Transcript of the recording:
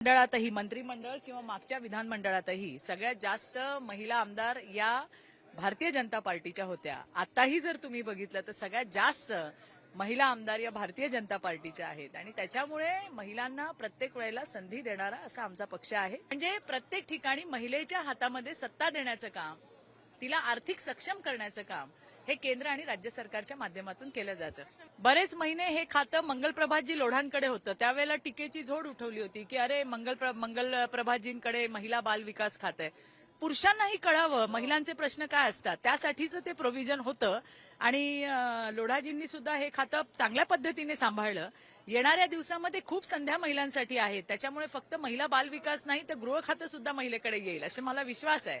मंडळातही मंत्रिमंडळ किंवा मागच्या विधानमंडळातही सगळ्यात जास्त महिला आमदार या भारतीय जनता पार्टीच्या होत्या. आताही जर तुम्ही बघितलं तर सगळ्यात जास्त महिला आमदार या भारतीय जनता पार्टीच्या आहेत. आणि त्याच्यामुळे महिलांना प्रत्येक वेळेला संधी देणारा असा आमचा पक्ष आहे. म्हणजे प्रत्येक ठिकाणी महिलेच्या हातामध्ये सत्ता देण्याचं काम तिला आर्थिक सक्षम करण्याचं काम हे केंद्र आणि राज्य सरकारच्या माध्यमातून केलं जातं. बरेच महिने हे खातं मंगलप्रभाजी लोढांकडे होतं. त्यावेळेला टीकेची झोड उठवली होती की अरे मंगल मंगलप्रभाजींकडे मंगल महिला बाल विकास खातं आहे. पुरुषांनाही कळावं महिलांचे प्रश्न काय असतात? त्यासाठीच ते प्रोव्हिजन होतं. आणि लोढाजींनी सुद्धा हे खातं चांगल्या पद्धतीने सांभाळलं. येणाऱ्या दिवसामध्ये खूप संध्या महिलांसाठी आहेत त्याच्यामुळे फक्त महिला बाल विकास नाही तर गृह खातं सुद्धा महिलेकडे येईल असे मला विश्वास आहे.